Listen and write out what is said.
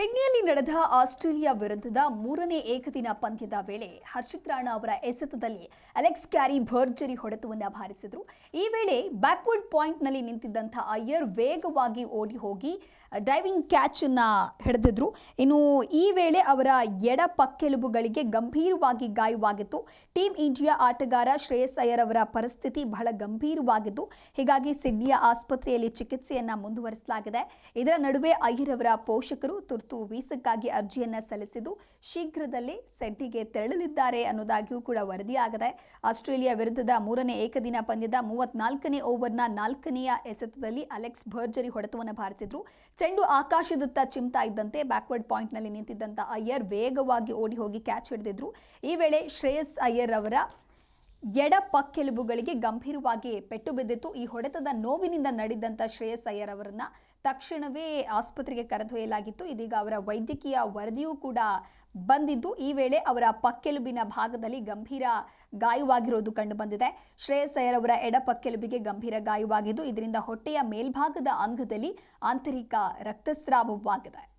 ಸಿಡ್ನಿಯಲ್ಲಿ ನಡೆದ ಆಸ್ಟ್ರೇಲಿಯಾ ವಿರುದ್ಧದ ಮೂರನೇ ಏಕದಿನ ಪಂದ್ಯದ ವೇಳೆ ಹರ್ಷಿತ್ ರಾಣಾ ಅವರ ಎಸೆತದಲ್ಲಿ ಅಲೆಕ್ಸ್ ಕ್ಯಾರಿ ಭರ್ಜರಿ ಹೊಡೆತವನ್ನು ಬಾರಿಸಿದರು ಈ ವೇಳೆ ಬ್ಯಾಕ್ವರ್ಡ್ ಪಾಯಿಂಟ್ನಲ್ಲಿ ನಿಂತಿದ್ದಂಥ ಅಯ್ಯರ್ ವೇಗವಾಗಿ ಓಡಿ ಹೋಗಿ ಡೈವಿಂಗ್ ಕ್ಯಾಚ್ ಅನ್ನ ಹಿಡಿದಿದ್ರು. ಇನ್ನು ಈ ವೇಳೆ ಅವರ ಎಡ ಪಕ್ಕೆಲುಬುಗಳಿಗೆ ಗಂಭೀರವಾಗಿ ಗಾಯವಾಗಿತ್ತು. ಟೀಂ ಇಂಡಿಯಾ ಆಟಗಾರ ಶ್ರೇಯಸ್ ಅಯ್ಯರ್ ಅವರ ಪರಿಸ್ಥಿತಿ ಬಹಳ ಗಂಭೀರವಾಗಿದ್ದು, ಹೀಗಾಗಿ ಸಿಡ್ನಿಯ ಆಸ್ಪತ್ರೆಯಲ್ಲಿ ಚಿಕಿತ್ಸೆಯನ್ನ ಮುಂದುವರಿಸಲಾಗಿದೆ. ಇದರ ನಡುವೆ ಅಯ್ಯರ್ ಅವರ ಪೋಷಕರು ತುರ್ತು ವೀಸಕ್ಕಾಗಿ ಅರ್ಜಿಯನ್ನು ಸಲ್ಲಿಸಿದ್ದು ಶೀಘ್ರದಲ್ಲೇ ಸೆಡ್ಡಿಗೆ ತೆರಳಲಿದ್ದಾರೆ ಅನ್ನೋದಾಗಿಯೂ ಕೂಡ ವರದಿಯಾಗಿದೆ ಆಸ್ಟ್ರೇಲಿಯಾ ವಿರುದ್ಧದ ಮೂರನೇ ಏಕದಿನ ಪಂದ್ಯದ ಮೂವತ್ನಾಲ್ಕನೇ ಓವರ್ನ ನಾಲ್ಕನೆಯ ಎಸೆತದಲ್ಲಿ ಅಲೆಕ್ಸ್ ಭರ್ಜರಿ ಹೊಡೆತವನ್ನು ಬಾರಿಸಿದ್ರು ಚೆಂಡು ಆಕಾಶದತ್ತ ಚಿಮ್ತಾ ಇದ್ದಂತೆ ಬ್ಯಾಕ್ವರ್ಡ್ ಪಾಯಿಂಟ್ನಲ್ಲಿ ನಿಂತಿದ್ದಂಥ ಅಯ್ಯರ್ ವೇಗವಾಗಿ ಓಡಿ ಹೋಗಿ ಕ್ಯಾಚ್ ಹಿಡಿದಿದ್ರು. ಈ ವೇಳೆ ಶ್ರೇಯಸ್ ಅಯ್ಯರ್ ಅವರ ಎಡ ಪಕ್ಕೆಲುಬುಗಳಿಗೆ ಗಂಭೀರವಾಗಿ ಪೆಟ್ಟು ಬಿದ್ದಿತ್ತು. ಈ ಹೊಡೆತದ ನೋವಿನಿಂದ ನಡೆದಂಥ ಶ್ರೇಯಸ್ ಅಯ್ಯರ್ ಅವರನ್ನ ತಕ್ಷಣವೇ ಆಸ್ಪತ್ರೆಗೆ ಕರೆದೊಯ್ಯಲಾಗಿತ್ತು. ಇದೀಗ ಅವರ ವೈದ್ಯಕೀಯ ವರದಿಯೂ ಕೂಡ ಬಂದಿದ್ದು. ಈ ವೇಳೆ ಅವರ ಪಕ್ಕೆಲುಬಿನ ಭಾಗದಲ್ಲಿ ಗಂಭೀರ ಗಾಯವಾಗಿರೋದು ಕಂಡುಬಂದಿದೆ ಶ್ರೇಯಸ್ ಅಯ್ಯರ್ ಅವರ ಎಡ ಪಕ್ಕೆಲುಬಿಗೆ ಗಂಭೀರ ಗಾಯವಾಗಿದ್ದು, ಇದರಿಂದ ಹೊಟ್ಟೆಯ ಮೇಲ್ಭಾಗದ ಅಂಗದಲ್ಲಿ ಆಂತರಿಕ ರಕ್ತಸ್ರಾವವಾಗಿದೆ.